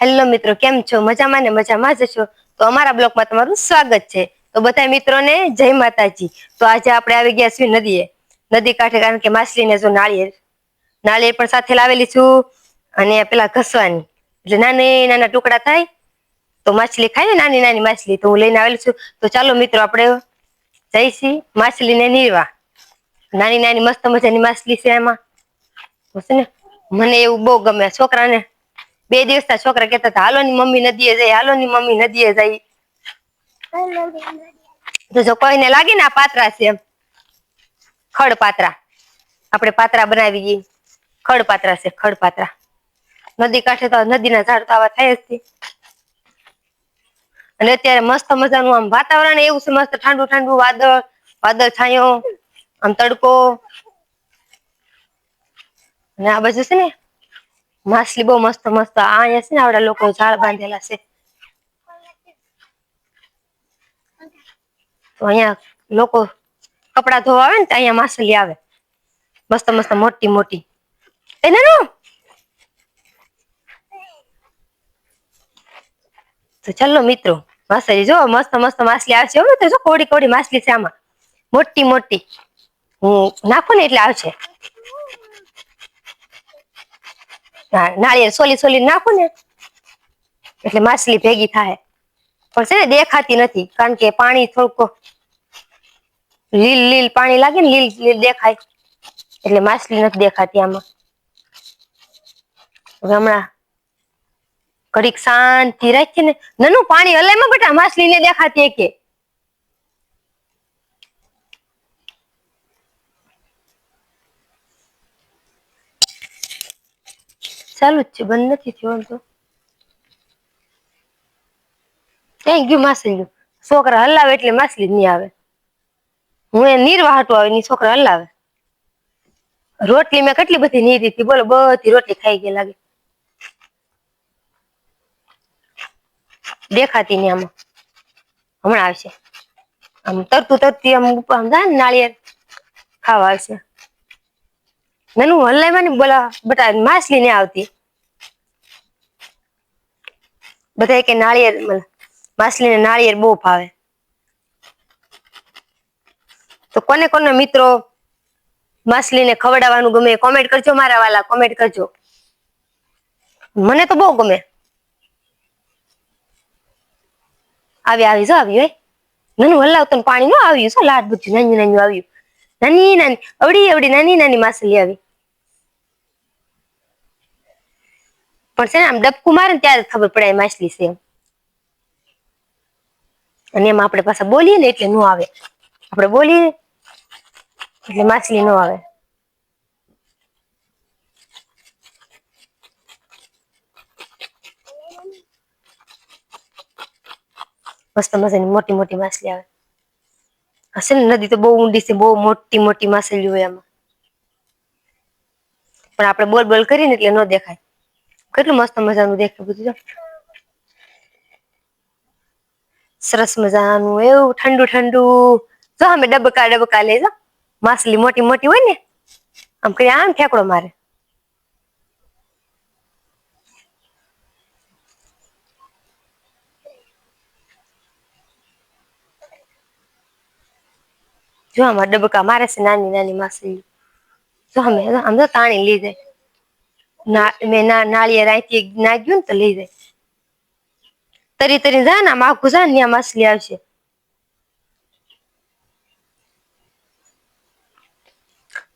Hello મિત્રો, કેમ છો? મજામાં ને મજામાં જ છો? તો અમારા બ્લોગમાં તમારું સ્વાગત છે. તો બધા મિત્રોને જય માતાજી. તો આજે આપણે આવી ગયા છીએ નદીએ. નદી કાંઠે કારણ કે માછલીને જો નાળિયેર નાળિયેર પણ સાથે લાવેલી છું અને પેલા ઘસવાની. એટલે નાની નાના ટુકડા થાય, તો માછલી ખાય નાની નાની માછલી, તો હું લઈને આવેલી છું. તો ચાલો મિત્રો, આપણે જઈશી માછલીને નીરવા. નાની નાની મસ્ત મજાની માછલી છે એમાં ને? મને એવું બહુ ગમે, છોકરાને બે દિવસના છોકરા કેતા હતા હાલો ની મમ્મી નદીએ જાય હાલો ની મમ્મી નદીએ જાય તો જો કોઈને લાગે ને આ પાત્રા છે એમ ખડ પાત્રા આપણે પાત્રા બનાવીએ. ખડ પાત્રા છે ખડ પાત્રા. નદી કાંઠે તો નદીના ઝાડ તો આવા થાય જ છે. અને અત્યારે મસ્ત મજાનું આમ વાતાવરણ એવું છે મસ્ત ઠંડુ ઠંડુ વાદળ વાદળ છાંયો આમ તડકો. અને આ બાજુ છે ને માછલી બહુ મસ્ત મસ્ત. અહીંયા છે ને આવડા લોકો ઝાડ બાંધેલા છે. અહીંયા લોકો કપડા ધોવા આવે ને અહીંયા માછલી આવે. મસ્ત મસ્ત મોટી મોટી. એને તો ચાલો મિત્રો, માછલી જો મસ્ત મસ્ત માછલી આવશે હો તો જો કોડી કોડી માછલી છે આમાં. મોટી મોટી. હું નાખું ને એટલે આવશે. નાળિયેર સોલી સોલી નાખું ને, એટલે માછલી ભેગી થાય. પણ છે ને, દેખાતી નથી, કારણ કે પાણી થોડુંક લીલ લીલ પાણી લાગે ને, લીલ લીલ દેખાય. એટલે માછલી નથી દેખાતી આમાં. હમણાં ઘડીક શાંતિ રાખી ને નાનું પાણી હલે માં બેટા માછલી ને દેખાતી કે ચાલુ જ છે, બંધ નથી થયું તો. ક્યાંય ગયું માછલી ગયું. છોકરા હલાવે એટલે માછલી જ નહીં આવે. હું એ નીરવા હાટું આવે ની છોકરા હલાવે. રોટલી મેં કેટલી બધી નીરી હતી, બોલો, બધી રોટલી ખાઈ ગઈ લાગે. દેખાતી નહીં આમાં. હમણાં આવશે. આમ તરતું તરતી આમ ઉપર આમ જાય નાળિયેર, ખાવા આવશે. નાનું હલાઈમાં માં બોલા, બટા માછલી ને આવતી. બધા કે નાળિયેર માછલી ને નાળિયેર બહુ ભાવે. તો કોને કોને મિત્રો માછલીને ખવડાવવાનું ગમે કોમેન્ટ કરજો, મારા વાલા કોમેન્ટ કરજો. મને તો બહુ ગમે. આવી આવી, જો આવ્યું હે નાનું હલાવતું ને પાણી ન આવ્યું શું લાડ બધું નાનું નાનું આવ્યું. નાની નાની અવડી અવડી નાની નાની માછલી આવી. પણ છે ને આમ ડબકું મારે ને ત્યારે ખબર પડે આ માછલી છે એમ. અને એમાં આપણે પાછા બોલીએ ને એટલે ન આવે. આપણે બોલીએ એટલે માછલી ન આવે. મસ્ત મજાની મોટી મોટી માછલી આવે. હશે ને નદી તો બહુ ઊંડી છે, બહુ મોટી મોટી માછલી હોય એમાં પણ આપણે બોલ બોલ કરીને એટલે ન દેખાય. કેટલું મસ્ત મજાનું દેખાય બધું સરસ મજાનું, એવું ઠંડુ ઠંડુ. જો અમે ડબકા ડબકા લેજો માછલી મોટી મોટી હોય ને, આમ કરી આમ ઠેકડો મારે. જો આમાં ડબકા મારે છે નાની નાની માછલી. જો અમે આમ તો તાણી ના મેં નાળિયેર નાખ્યું તો લઈ જાય. તરી તરી જાય ને આમ જાય ને માછલી આવશે.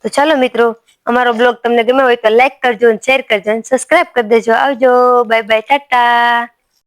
તો ચાલો મિત્રો, અમારો બ્લોગ તમને ગમ્યો હોય તો લાઈક કરજો શેર કરજો અને સબસ્ક્રાઇબ કરી દેજો. આવજો. Bye bye tata.